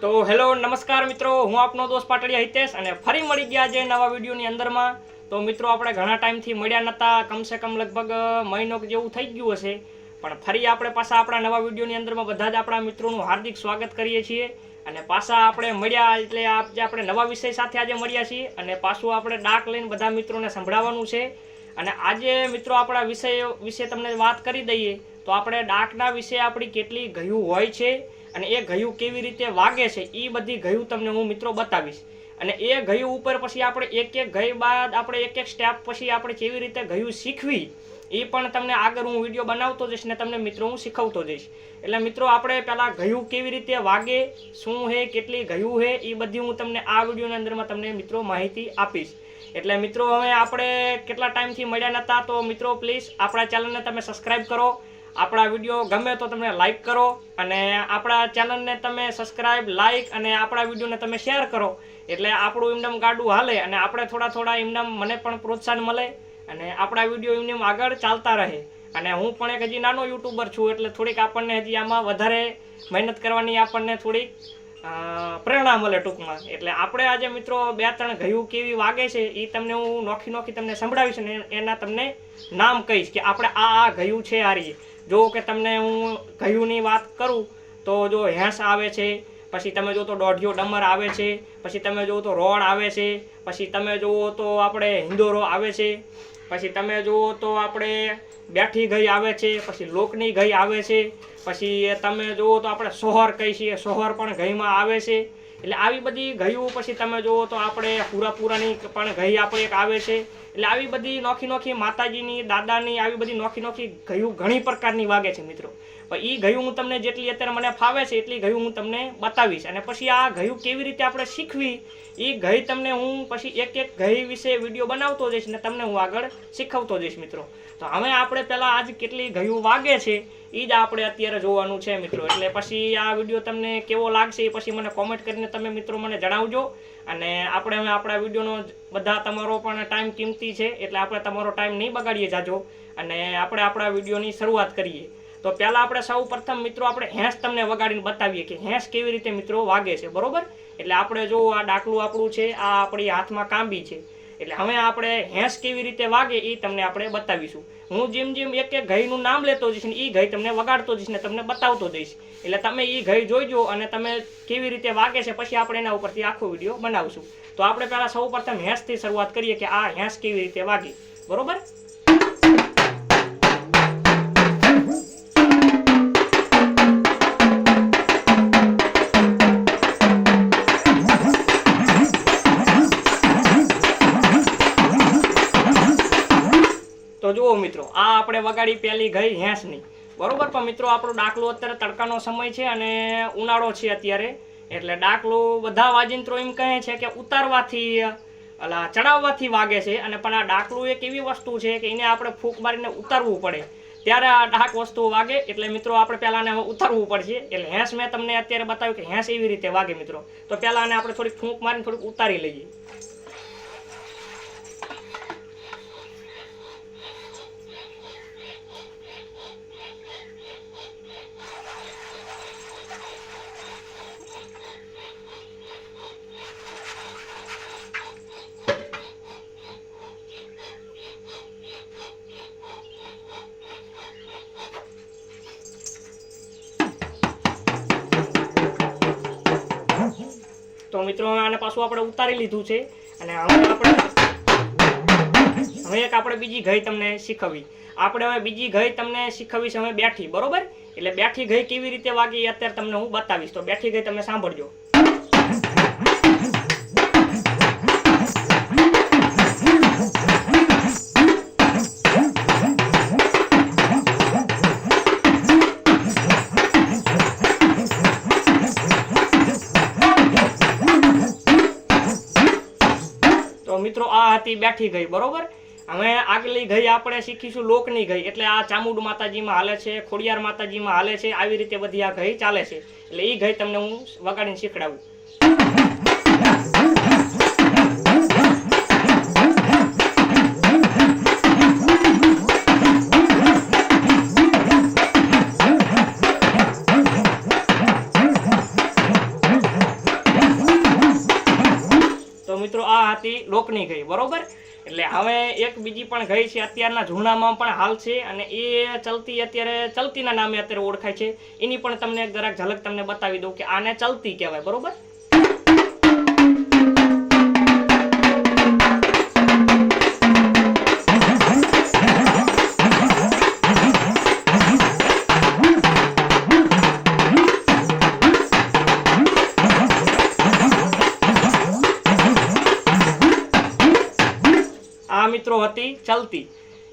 તો હેલો, નમસ્કાર મિત્રો. હું આપનો દોસ્ત પાટડિયા હિતેશ અને ફરી મળી ગયા છે નવા વિડીયોની અંદરમાં. તો મિત્રો, આપણે ઘણા ટાઈમથી મળ્યા નહોતા કમસે કમ લગભગ મહિનો જેવું થઈ ગયું હશે. પણ ફરી આપણે પાછા આપણા નવા વિડીયોની અંદરમાં બધા જ આપણા મિત્રોનું હાર્દિક સ્વાગત કરીએ છીએ. અને પાછા આપણે મળ્યા એટલે આજે આપણે નવા વિષય સાથે આજે મળ્યા છીએ અને પાછું આપણે ડાક લઈને બધા મિત્રોને સંભળાવવાનું છે. અને આજે મિત્રો, આપણા વિષય વિશે તમને વાત કરી દઈએ તો આપણે ડાકના વિશે આપણી કેટલી ગયું હોય છે. અને એ ગયું કેવી રીતે વાગે છે એ બધી ગયું તમને હું મિત્રો બતાવીશ. અને એ ગયું ઉપર પછી આપણે એક એક ગઈ બાદ આપણે એક એક સ્ટેપ પછી આપણે કેવી રીતે ગયું શીખવી એ પણ તમને આગળ હું વીડિયો બનાવતો જઈશ ને તમને મિત્રો હું શીખવતો જઈશ. એટલે મિત્રો આપણે પહેલાં ગયું કેવી રીતે વાગે, શું હે, કેટલી ગયું હે એ બધી હું તમને આ વિડીયોની અંદરમાં તમને મિત્રો માહિતી આપીશ. એટલે મિત્રો હવે આપણે કેટલા ટાઈમથી મળ્યા નહોતા તો મિત્રો પ્લીઝ આપણા ચેનલને તમે સબસ્ક્રાઈબ કરો. આપણા વીડિયો ગમે તો તમે લાઈક કરો અને આપણા ચેનલને તમે સબસ્ક્રાઈબ લાઇક અને આપણા વિડીયોને તમે શેર કરો. એટલે આપણું ઇમડમ ગાડું હાલે અને આપણે થોડા થોડા ઇમડમ મને પણ પ્રોત્સાહન મળે અને આપણા વીડિયો એમનેમ આગળ ચાલતા રહે. અને હું પણ એક હજી નાનો યુટ્યુબર છું એટલે થોડીક આપણને હજી આમાં વધારે મહેનત કરવાની આપણને થોડીક પ્રેરણા મળે ટૂંકમાં. એટલે આપણે આજે મિત્રો બે ત્રણ ગયું કેવી વાગે છે એ તમને હું નોખી નોખી તમને સંભળાવીશ અને એના તમને નામ કહીશ કે આપણે આ આ ગયું છે આ રીએ જો કે તમને હું ગયુંની વાત કરું, તો જો હેંસ આવે છે, પછી તમે જો તો દોઢિયો ડમર આવે છે, પછી તમે જુઓ તો રોડ આવે છે, પછી તમે જુઓ તો આપણે હિંદોરો આવે છે, પછી તમે જુઓ તો આપણે બેઠી ગઈ આવે છે, પછી લોકની ગઈ આવે છે, પછી તમે જુઓ તો આપણે સોહર કહી છીએ, સોહર પણ ગઈમાં આવે છે એટલે આવી બધી ગયું, પછી તમે જુઓ તો આપણે પૂરાપૂરાની પણ ગઈ આપણે એક આવે છે. એટલે આવી બધી નોખી નોખી માતાજીની, દાદાની, આવી બધી નોખી નોખી ગયું ઘણી પ્રકારની વાગે છે મિત્રો. પણ એ ગયું હું તમને જેટલી અત્યારે મને ફાવે છે, એટલી ગયું હું તમને બતાવીશ. અને પછી આ ગયું કેવી રીતે આપણે શીખવી એ ગઈ તમને હું પછી એક એક ગઈ વિશે વીડિયો બનાવતો જઈશ ને તમને હું આગળ શીખવતો જઈશ મિત્રો. તો હવે આપણે પહેલાં આજ કેટલી ગયું વાગે છે એ જ આપણે અત્યારે જોવાનું છે મિત્રો. એટલે પછી આ વીડિયો તમને કેવો લાગશે એ પછી મને કોમેન્ટ કરીને તમે મિત્રો મને જણાવજો. અને આપણે હવે આપણા વિડીયોનો બધા તમારો પણ ટાઈમ કિંમતી છે, એટલે આપણે તમારો ટાઈમ નહીં બગાડીએ જાજો. અને આપણે આપણા વિડીયોની શરૂઆત કરીએ. તો પહેલાં આપણે સૌ પ્રથમ મિત્રો આપણે હેંસ તમને વગાડીને બતાવીએ કે હેંસ કેવી રીતે મિત્રો વાગે છે, બરોબર? એટલે આપણે જો આ ડાકલું આપણું છે, આ આપણી હાથમાં કાંબી છે. એટલે હવે આપણે હેંસ કેવી રીતે વાગે એ તમને આપણે બતાવીશું. હું જેમ જેમ એક એક ઘઈનું નામ લેતો જઈશ ને એ ઘઈ તમને વગાડતો જઈશ ને તમને બતાવતો જઈશ. એટલે તમે એ ઘઈ જોઈજો અને તમે કેવી રીતે વાગે છે પછી આપણે એના ઉપરથી આખો વીડિયો બનાવશું. તો આપણે પહેલાં સૌ પ્રથમ હેંસથી શરૂઆત કરીએ કે આ હેંસ કેવી રીતે વાગે. બરોબર? તો જુઓ મિત્રો, આ આપણે વગાડી પહેલી ગઈ હેંસની. બરોબર? પણ મિત્રો, આપણો ડાકલો અત્યારે તડકાનો સમય છે અને ઉનાળો છે અત્યારે. એટલે ડાકલો બધા વાજિંત્રો એમ કહે છે કે ઉતારવાથી, અલા, ચડાવવાથી વાગે છે. અને પણ આ ડાકલું એક એવી વસ્તુ છે કે એને આપણે ફૂંક મારીને ઉતારવું પડે. ત્યારે આ ડાક વસ્તુ વાગે, એટલે મિત્રો, આપણે પહેલાં આને હવે ઉતારવું પડશે. એટલે હેંસ મેં તમને અત્યારે બતાવ્યું કે હેંસ એવી રીતે વાગે મિત્રો. તો પહેલાં આને આપણે થોડીક ફૂંક મારીને થોડીક ઉતારી લઈએ. પાછું આપણે ઉતારી લીધું છે અને હવે આપણે હવે એક આપણે બીજી ગઈ તમને શીખવી. આપણે હવે બીજી ગઈ તમને શીખવી છે હવે બેઠી, બરોબર? એટલે બેઠી ગઈ કેવી રીતે વાગી અત્યારે તમને હું બતાવીશ. તો બેઠી ગઈ તમે સાંભળજો. હતી બેઠી ગઈ, બરોબર? હવે આગલી ગઈ આપણે શીખીશું લોકની ગઈ. એટલે આ ચામુંડ માતાજીમાં હાલે છે, ખોડિયાર માતાજીમાં હાલે છે, આવી રીતે બધી આ ગઈ ચાલે છે. એટલે એ ગઈ તમને હું વગાડીને શીખડાવું. મિત્રો લોકની ગઈ, બરોબર? એટલે હવે એક બીજી પણ ગઈ છે, અત્યારના જૂનામાં પણ હાલ છે અને એ ચલતી અત્યારે, ચલતીના નામે અત્યારે ઓળખાય છે. એની પણ તમને જરાક ઝલક તમને બતાવી દઉં કે આને ચલતી કહેવાય, બરોબર? ચલતી.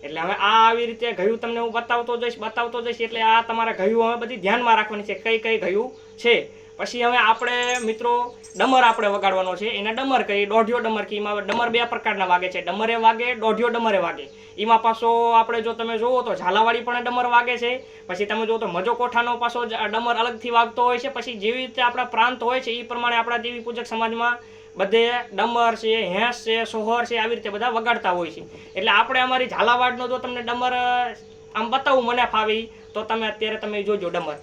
એટલે હવે આ આવી રીતે ગયું તમને હું બતાવતો જઈશ બતાવતો જઈશ, એટલે આ તમારે ગયું હવે બધી ધ્યાનમાં રાખવાની છે, કઈ કઈ ગયું છે. પછી હવે આપણે મિત્રો ડમર આપણે વગાડવાનો છે, એને ડમર કહી દોઢિયો ડમર કે એમાં ડમર બે પ્રકારના વાગે છે, ડમરે વાગે, દોઢિયો ડમરે વાગે. એમાં પાછો આપણે જો તમે જોવો તો ઝાલાવાળી પણ ડમર વાગે છે, પછી તમે જોવો તો મજો કોઠાનો પાછો ડમર અલગથી વાગતો હોય છે, પછી જેવી રીતે આપણા પ્રાંત હોય છે એ પ્રમાણે આપણા દેવી પૂજક સમાજમાં બધે ડમર છે, હેંસ છે, સોહર છે, આવી રીતે બધા વગાડતા હોય છે. એટલે આપણે અમારી ઝાલાવાડનો જો તમને ડમર આમ બતાવું મને ફાવી, તો તમે અત્યારે તમે જોજો ડમર.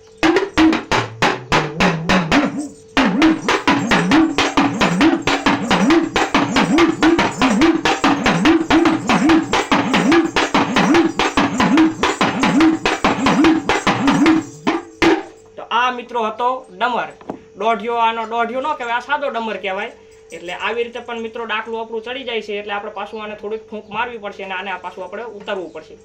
મિત્રો હતો ડમર. દોઢિયો આનો દોઢિયો ન કહેવાય, આ સાદો ડમર કહેવાય. એટલે આવી રીતે પણ મિત્રો ડાકલું આપણું ચડી જાય છે એટલે આપણે પાછું આને થોડીક ફૂંક મારવી પડશે અને આને પાછું આપણે ઉતારવું પડશે.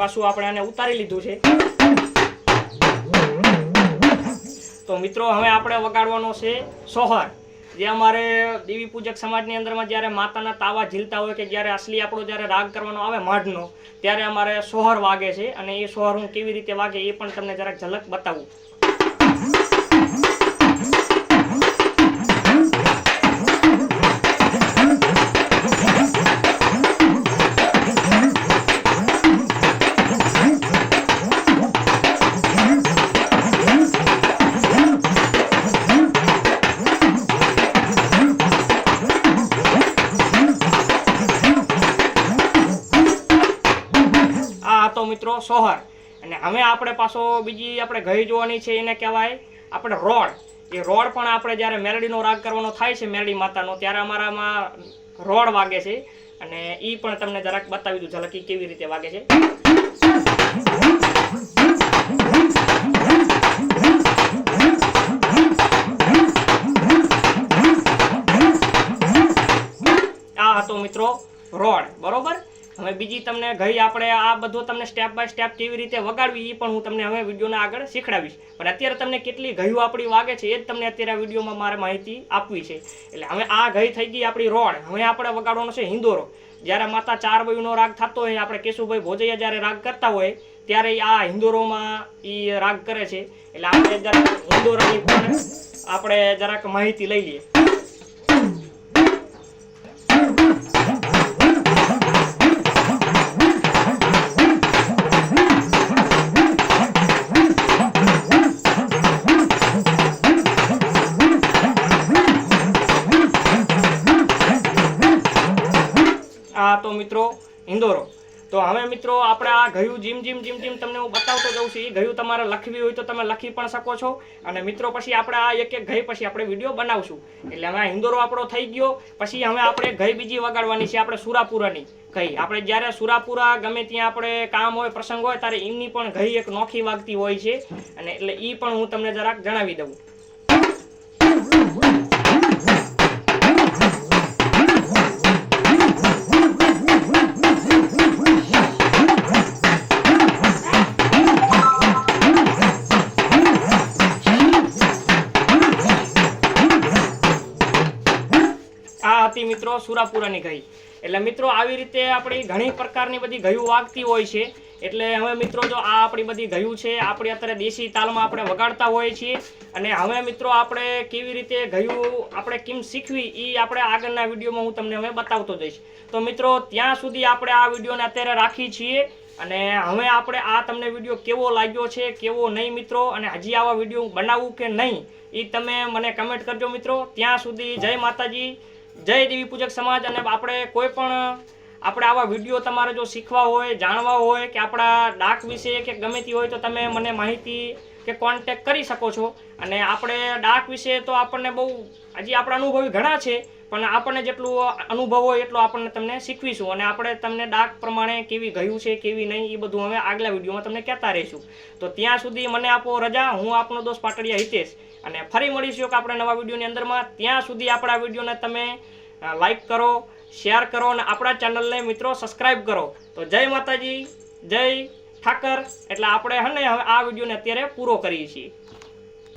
પાછું આપણે આને ઉતારી લીધું છે. તો મિત્રો, હવે આપણે વગાડવાનો છે સોહર. જે અમારે દેવી પૂજક સમાજની અંદરમાં જ્યારે માતાના તાવા ઝીલતા હોય કે જ્યારે અસલી આપણો જ્યારે રાગ કરવાનો આવે માઢનો, ત્યારે અમારે સોહર વાગે છે અને એ સોહર હું કેવી રીતે વાગે એ પણ તમને જરાક ઝલક બતાવું. હવે આપણે પાછો બીજી આપણે ગઈ જોવાની છે એને કહેવાય આપણે રોડ. એ રોડ પણ આપણે જ્યારે મેલડીનો રાગ કરવાનો થાય છે મેલડી માતાનો, ત્યારે અમારામાં રોડ વાગે છે. અને એ પણ તમને જરાક બતાવી દઉં, ઝલકી કેવી રીતે વાગે છે. આ હતો મિત્રો રોડ, બરોબર? હવે બીજી તમને ગઈ આપણે આ બધું તમને સ્ટેપ બાય સ્ટેપ કેવી રીતે વગાડવી એ પણ હું તમને હવે વિડીયોના આગળ શીખડાવીશ. પણ અત્યારે તમને કેટલી ગયું આપણી વાગે છે એ જ તમને અત્યારે વિડીયોમાં મારે માહિતી આપવી છે. એટલે હવે આ ગઈ થઈ ગઈ આપણી રોડ. હવે આપણે વગાડવાનો છે હિંદોરો. જ્યારે માતા ચાર વયુનો રાગ થતો હોય, આપણે કેશુભાઈ ભોજૈયા જ્યારે રાગ કરતા હોય, ત્યારે આ હિંદોરોમાં એ રાગ કરે છે. એટલે આપણે જરાક હિંદોરાની પણ આપણે જરાક માહિતી લઈ લઈએ. ઇન્દોરો. તો હવે મિત્રો આપણે આ ગયું જીમ જીમ જીમ જીમ તમને હું બતાવતો જાઉં છું. એ ગયું તમારે લખવી હોય તો તમે લખી પણ શકો છો. અને મિત્રો પછી આપણે આ એક એક ગઈ પછી આપણે વીડિયો બનાવશું. એટલે હવે હિન્દોરો આપણો થઈ ગયો. પછી હવે આપણે ગઈ બીજી વગાડવાની છે આપણે સુરાપુરાની ગઈ. આપણે જ્યારે સુરાપુરા ગમે ત્યાં આપણે કામ હોય, પ્રસંગ હોય, ત્યારે એમની પણ ગઈ એક નોખી વાગતી હોય છે. અને એટલે એ પણ હું તમને જરાક જણાવી દઉં. સુરાપુરાની ગઈ. એટલે મિત્રો, આવી રીતે આપણી ઘણી પ્રકારની બધી ગયું વાગતી હોય છે. એટલે હવે મિત્રો, જો આ આપણી બધી ગયું છે, આપણી અત્યારે દેશી તાલમાં આપણે વગાડતા હોઈએ છીએ. અને હવે મિત્રો, આપણે કેવી રીતે ગયું, આપણે કેમ શીખવી એ આપણે આગળના વિડીયોમાં હું તમને હવે બતાવતો જઈશ. તો મિત્રો, ત્યાં સુધી આપણે આ વિડીયોને અત્યારે રાખી છીએ. અને હવે આપણે આ તમને વીડિયો કેવો લાગ્યો છે, કેવો નહીં મિત્રો, અને હજી આવા વીડિયો બનાવવું કે નહીં એ તમે મને કમેન્ટ કરજો મિત્રો. ત્યાં સુધી જય માતાજી. જય દેવી પૂજક સમાજ અને આપણે કોઈ પણ, આપણે આવા વીડિયો તમારે જો શીખવા હોય, જાણવા હોય કે આપણા ડાક વિશે કે ગમે તે હોય તો તમે મને માહિતી કે કોન્ટેક કરી શકો છો. અને આપણે ડાક વિશે તો આપણને બહુ, હજી આપણા અનુભવી ઘણા છે પણ આપણને જેટલું અનુભવ હોય એટલો આપણને તમને શીખવીશું. અને આપણે તમને ડાક પ્રમાણે કેવી ગયું છે, કેવી નહીં એ બધું હવે આગલા વિડીયોમાં તમને કહેતા રહીશું. તો ત્યાં સુધી મને આપો રજા, હું આપનો દોસ્ત પાટડિયા હિતેશ. અને ફરી મળીશું કે આપણે નવા વિડીયોની અંદરમાં. ત્યાં સુધી આપણા વિડીયોને તમે લાઈક કરો શેર કરો અને આપણા ચેનલને મિત્રો સબસ્ક્રાઈબ કરો. તો જય માતાજી, જય ઠાકર. એટલે આપણે હને હવે આ વિડીયોને અત્યારે પૂરો કરીએ છીએ.